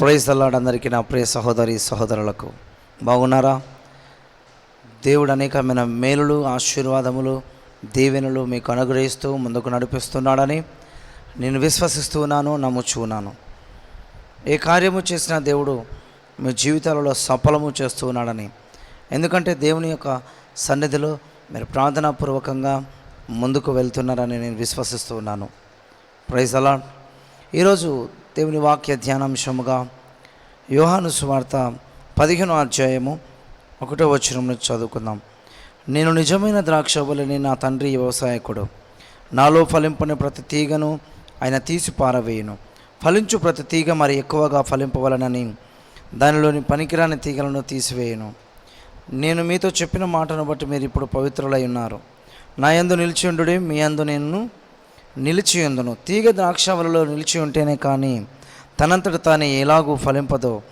Praise అల్లాడ్ అందరికీ నా ప్రియ సహోదరి సహోదరులకు. బాగున్నారా? దేవుడు అనేకమైన మేలులు ఆశీర్వాదములు దీవెనలు మీకు అనుగ్రహిస్తూ ముందుకు నడిపిస్తున్నాడని నేను విశ్వసిస్తూ ఉన్నాను ఏ కార్యము చేసిన దేవుడు మీ జీవితాలలో సఫలము చేస్తూ ఉన్నాడని. ఎందుకంటే దేవుని యొక్క సన్నిధిలో మీరు ప్రార్థనాపూర్వకంగా ముందుకు వెళ్తున్నారని నేను విశ్వసిస్తున్నాను ప్రైజ్ అలా ఈరోజు దేవుని వాక్య ధ్యానాంశముగా యోహాను సువార్త పదిహేనో అధ్యాయము ఒకటో వచనం చదువుకుందాం. నేను నిజమైన ద్రాక్ష వలని నా తండ్రి వ్యవసాయకుడు. నాలో ఫలింపని ప్రతి తీగను ఆయన తీసి పారవేయును. ఫలించు ప్రతి తీగ మరి ఎక్కువగా ఫలింపవలనని దానిలోని పనికిరాని తీగలను తీసివేయును. నేను మీతో చెప్పిన మాటను బట్టి మీరు ఇప్పుడు పవిత్రులై ఉన్నారు. నా యందు నిలిచి మీ యందు నేను నిలిచియుందును తీగ ద్రాక్షవలలో నిలిచి ఉంటేనే కానీ తనంతట తానే ఎలాగూ ఫలింపదో.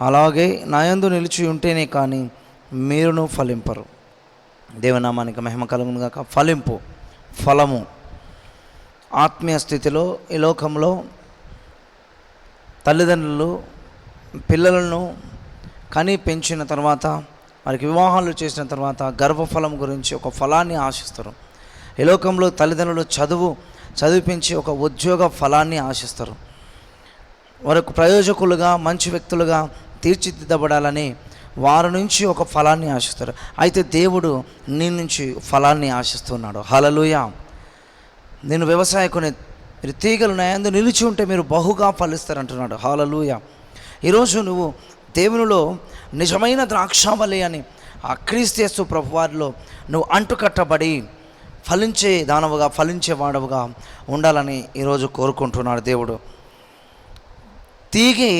అలాగే నాయందు నిలిచి ఉంటేనే కానీ మీరును ఫలింపరు. దేవనామానికి మహిమ కలుగునుగాక ఫలింపు ఫలము. ఆత్మీయ స్థితిలో ఈ లోకంలో తల్లిదండ్రులు పిల్లలను కని పెంచిన తర్వాత వారికి వివాహాలు చేసిన తర్వాత గర్భఫలం గురించి ఒక ఫలాన్ని ఆశిస్తారు. ఈ లోకంలో తల్లిదండ్రులు చదువు చదివిపించి ఒక ఉద్యోగ ఫలాన్ని ఆశిస్తారు. వారికి ప్రయోజకులుగా మంచి వ్యక్తులుగా తీర్చిదిద్దబడాలని వారి నుంచి ఒక ఫలాన్ని ఆశిస్తారు. అయితే దేవుడు నీ నుంచి ఫలాన్ని ఆశిస్తున్నాడు. హలలుయ నేను వ్యవసాయకుని మీరు తీగలు నయందు నిలిచి ఉంటే మీరు బహుగా ఫలిస్తారంటున్నాడు. హాలలుయ ఈరోజు నువ్వు దేవునిలో నిజమైన ద్రాక్షావళి అని ఆ క్రీస్తు ప్రభువారిలో నువ్వు అంటుకట్టబడి ఫలించే దానవుగా ఫలించే వాడవుగా ఉండాలని ఈరోజు కోరుకుంటున్నాడు దేవుడు. తీగి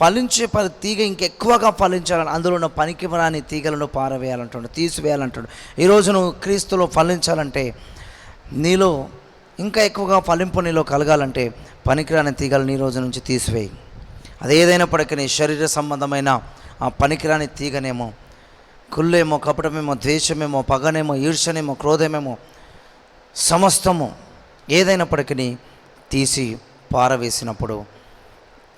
ఫలించే ప తీగ ఇంకెక్కువగా ఫలించాలని అందులో ఉన్న పనికి రాని తీగలను పారవేయాలంటాడు తీసివేయాలంటాడు. ఈరోజు నువ్వు క్రీస్తులో ఫలించాలంటే నీలో ఇంకా ఎక్కువగా ఫలింపు నీలో కలగాలంటే పనికిరాని తీగలు నీ రోజు నుంచి తీసివేయి. అది ఏదైనప్పటికీ నీ శరీర సంబంధమైన ఆ పనికిరాని తీగనేమో కుళ్ళేమో కపటమేమో ద్వేషమేమో పగనేమో ఈర్షనేమో క్రోధమేమో సమస్తము ఏదైనప్పటికీ తీసి పారవేసినప్పుడు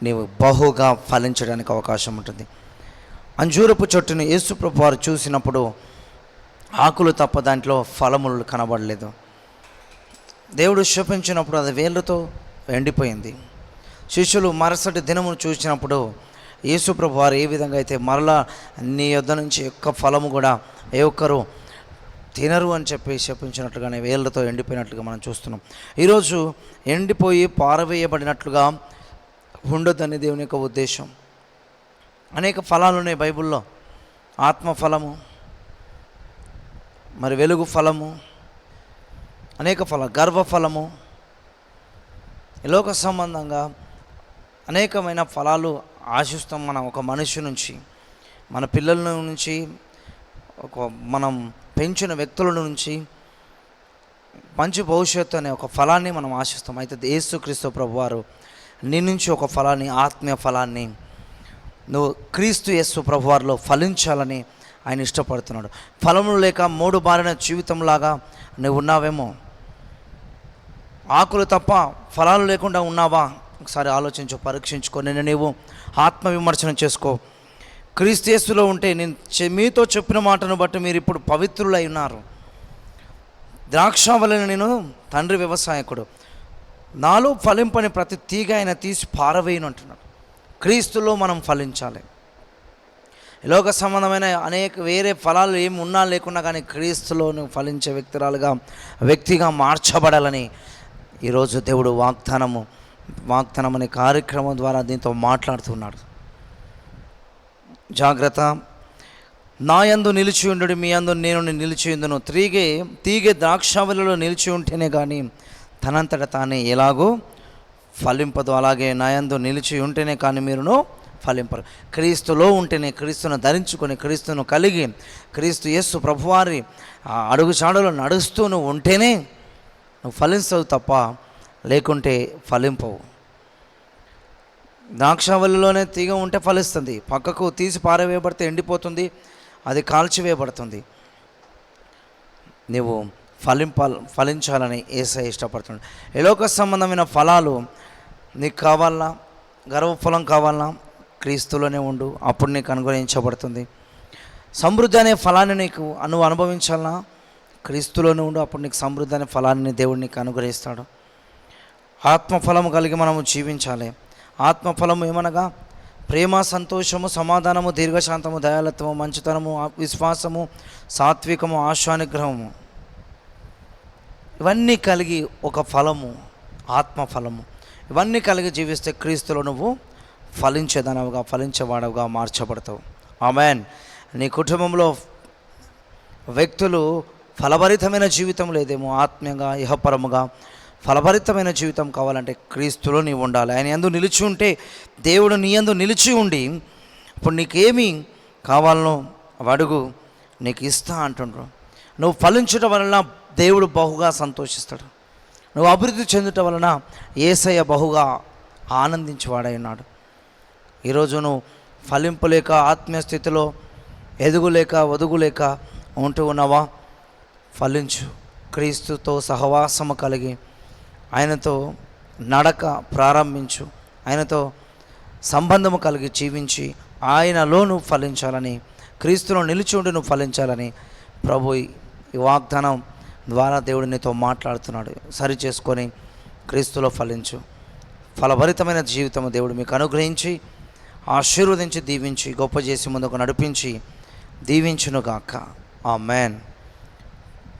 నీవు బహుగా ఫలించడానికి అవకాశం ఉంటుంది. అంజూరపు చెట్టును యేసుప్రభు వారు చూసినప్పుడు ఆకులు తప్ప దాంట్లో ఫలములు కనబడలేదు. దేవుడు శపించినప్పుడు అది వేళ్ళతో ఎండిపోయింది. శిష్యులు మరుసటి దినమును చూసినప్పుడు యేసుప్రభు వారు ఏ విధంగా అయితే మరలా నీ యొద్ద నుంచి యొక్క ఫలము కూడా ఏ ఒక్కరు తినరు అని చెప్పి శపించినట్లుగానే వేళ్ళతో ఎండిపోయినట్లుగా మనం చూస్తున్నాం. ఈరోజు ఎండిపోయి పారవేయబడినట్లుగా ఉండొద్దని దేవుని యొక్క ఉద్దేశం. అనేక ఫలాలు ఉన్నాయి బైబిల్లో. ఆత్మ ఫలము మరి వెలుగు ఫలము అనేక ఫల గర్వఫలము లోక సంబంధంగా అనేకమైన ఫలాలు ఆశిస్తాం మనం ఒక మనిషి నుంచి మన పిల్లల నుంచి ఒక మనం పెంచిన వ్యక్తుల నుంచి మంచి భవిష్యత్తు అనే ఒక ఫలాన్ని మనం ఆశిస్తాం. అయితే యేసుక్రీస్తు ప్రభువారు నీ నుంచి ఒక ఫలాన్ని ఆత్మీయ ఫలాన్ని నువ్వు క్రీస్తు యేసు ప్రభువారిలో ఫలించాలని ఆయన ఇష్టపడుతున్నాడు. ఫలములు లేక మూడు బారిన జీవితంలాగా నువ్వు ఉన్నావేమో? ఆకులు తప్ప ఫలాలు లేకుండా ఉన్నావా? ఒకసారి ఆలోచించు పరీక్షించుకో నేను నీవు ఆత్మవిమర్శనం చేసుకో. క్రీస్తు ఉంటే నేను చె- మీతో చెప్పిన మాటను బట్టి మీరు ఇప్పుడు పవిత్రులై ఉన్నారు. ద్రాక్ష వలన నేను తండ్రి వ్యవసాయకుడు. నాలో ఫలింపని ప్రతి తీగ ఆయన తీసి పారవేయను అంటున్నాడు. క్రీస్తులో మనం ఫలించాలి. లోక సంబంధమైన అనేక వేరే ఫలాలు ఏమి ఉన్నా లేకున్నా కానీ క్రీస్తులో నువ్వు ఫలించే వ్యక్తురాలుగా వ్యక్తిగా మార్చబడాలని ఈరోజు దేవుడు వాగ్దానము. వాగ్దానం అనే కార్యక్రమం ద్వారా దీంతో మాట్లాడుతున్నాడు. జాగ్రత్త. నా యందు నిలిచి ఉండు మీ అందు నేను నిలిచి ఉందును తీగే తీగే ద్రాక్షావళిలో నిలిచి ఉంటేనే కానీ తనంతట తానే ఎలాగో ఫలింపదు. అలాగే నా యందు నిలిచి ఉంటేనే కానీ మీరును ఫలింపరు. క్రీస్తులో ఉంటేనే క్రీస్తును ధరించుకొని క్రీస్తును కలిగి క్రీస్తు యేసు ప్రభువారి ఆ అడుగు నడుస్తూ నువ్వు ఉంటేనే నువ్వు ఫలించవు తప్ప లేకుంటే ఫలింపవు. ద్రాక్షవల్లిలోనే తీగ ఉంటే ఫలిస్తుంది. పక్కకు తీసి పారవేయబడితే ఎండిపోతుంది. అది కాల్చివేయబడుతుంది. నీవు ఫలింప ఫలించాలని ఏసై ఇష్టపడుతుంది ఎలోక సంబంధమైన ఫలాలు నీకు కావాలా గర్వఫలం కావాలన్నా క్రీస్తులోనే ఉండు. అప్పుడు నీకు అనుగ్రహించబడుతుంది. సమృద్ధి అనే ఫలాన్ని నీకు నువ్వు అనుభవించాలన్నా క్రీస్తులోనే ఉండు. అప్పుడు నీకు సమృద్ధి అనే ఫలాన్ని దేవుడు నీకు అనుగ్రహిస్తాడు. ఆత్మఫలము కలిగి మనము జీవించాలి. ఆత్మఫలము ఏమనగా ప్రేమ సంతోషము సమాధానము దీర్ఘశాంతము దయాలత్వము మంచితనము విశ్వాసము సాత్వికము ఆశానుగ్రహము. ఇవన్నీ కలిగి ఒక ఫలము ఆత్మఫలము. ఇవన్నీ కలిగి జీవిస్తే క్రీస్తులో నువ్వు ఫలించేదనవుగా ఫలించేవాడవుగా మార్చబడతావు. ఆమెన్. నీ కుటుంబంలో వ్యక్తులు ఫలభరితమైన జీవితం లేదేమో ఆత్మీయంగా ఇహపరముగా ఫలభరితమైన జీవితం కావాలంటే క్రీస్తులో నీవు ఉండాలి. ఆయన ఎందు నిలిచి ఉంటే దేవుడు నీ యందు నిలిచి ఉండి ఇప్పుడు నీకేమి కావాలనో అవి అడుగు నీకు ఇస్తా అంటుండ్రు. నువ్వు ఫలించటం వలన దేవుడు బహుగా సంతోషిస్తాడు. నువ్వు అభివృద్ధి చెందుట వలన ఏసయ్య బహుగా ఆనందించేవాడై ఉన్నాడు. ఈరోజు నువ్వు ఫలింపులేక ఆత్మీయ స్థితిలో ఎదుగులేక వదుగులేక ఉంటూ ఉన్నావా? ఫలించు. క్రీస్తుతో సహవాసము కలిగి ఆయనతో నడక ప్రారంభించు. ఆయనతో సంబంధము కలిగి జీవించి ఆయనలో నువ్వు ఫలించాలని క్రీస్తులో నిలిచి ఉండి నువ్వు ఫలించాలని ప్రభు ఈ వాగ్దానం ద్వారా దేవుడు నీతో మాట్లాడుతున్నాడు. సరి చేసుకొని క్రీస్తులో ఫలించు. ఫలభరితమైన జీవితం దేవుడు మీకు అనుగ్రహించి ఆశీర్వదించి దీవించి గొప్ప చేసి ముందుకు నడిపించి దీవించునుగాక. ఆ మ్యాన్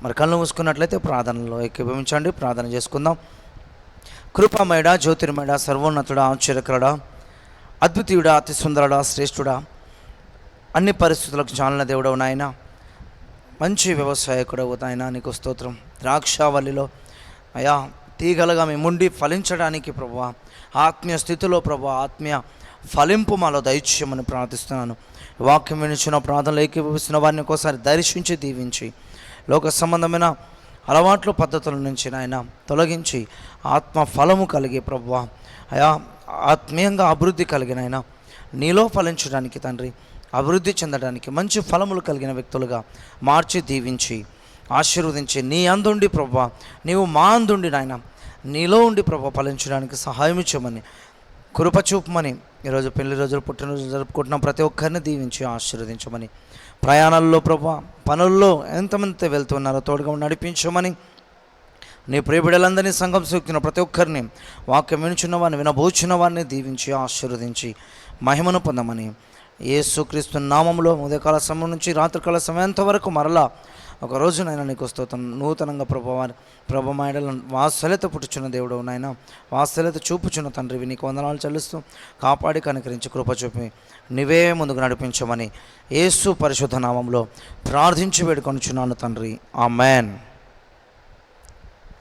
మరి కళ్ళు మూసుకున్నట్లయితే ప్రార్థనలో ఏకీభవించండి. ప్రార్థన చేసుకుందాం. కృపామయుడ జ్యోతిర్మయుడ సర్వోన్నతుడా ఆశ్చర్యకరుడా అద్వితీయుడా అతి సుందరుడా శ్రేష్ఠుడా అన్ని పరిస్థితులకు చాలిన దేవుడవు నాయన. మంచి వ్యవసాయకుడవు నాయన నీకు స్తోత్రం. ద్రాక్షావల్లిలో అయా తీగలుగా మేముండి ఫలించడానికి ప్రభు ఆత్మీయ స్థితిలో ప్రభు ఆత్మీయ ఫలింపు మాలో దైత్యమని ప్రార్థిస్తున్నాను. వాక్యం వినిచిన ప్రార్థనలు ఏకీభవిస్తున్న వారిని ఒకసారి దర్శించి దీవించి లోక సంబంధమైన అలవాట్లు పద్ధతుల నుంచి నాయన తొలగించి ఆత్మ ఫలము కలిగి ప్రభు అయా ఆత్మీయంగా అభివృద్ధి కలిగిన ఆయన నీలో ఫలించడానికి తండ్రి అభివృద్ధి చెందడానికి మంచి ఫలములు కలిగిన వ్యక్తులుగా మార్చి దీవించి ఆశీర్వదించి నీ అందుండి ప్రభు నీవు మా అందుండి నాయన నీలో ఉండి ప్రభు ఫలించడానికి సహాయం ఇచ్చమని కృప చూపమని ఈరోజు పెళ్ళి రోజులు పుట్టినరోజు జరుపుకుంటున్నాం. ప్రతి ఒక్కరిని దీవించి ఆశీర్వదించమని ప్రయాణాల్లో ప్రభా పనుల్లో ఎంతమంది వెళ్తున్నారో తోడుగా నడిపించమని. నీ ప్రియబిడలందరినీ సంఘం సూక్తిన ప్రతి ఒక్కరిని వాక్యం వినుచున్న వారిని వినబోచున్న వారిని దీవించి ఆశీర్వదించి మహిమను పొందమని. ఏసుక్రీస్తు నామంలో ఉదయకాల సమయం నుంచి రాత్రికాల సమయంత వరకు మరలా ఒకరోజు నాయన నీకు స్తోత్రం. నూతనంగా ప్రభావాన్ని ప్రభమాయడల వాత్సల్యత పుట్టుచున్న దేవుడు నాయన. వాత్సల్యత చూపుచున్న తండ్రివి నీకు వందనాలు చెల్లిస్తూ కాపాడి కనుకరించి కృప చూపి నీవే ముందుకు నడిపించమని యేసు పరిశుద్ధ నామంలో ప్రార్థించి వేడుకొనుచున్నాను తండ్రి. ఆ మ్యాన్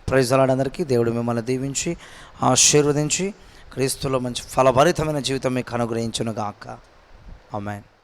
ప్రైజలాడందరికీ దేవుడు మిమ్మల్ని దీవించి ఆశీర్వదించి క్రీస్తులో మంచి ఫలభరితమైన జీవితం మీకు అనుగ్రహించునుగాక. ఆ ఆమెన్.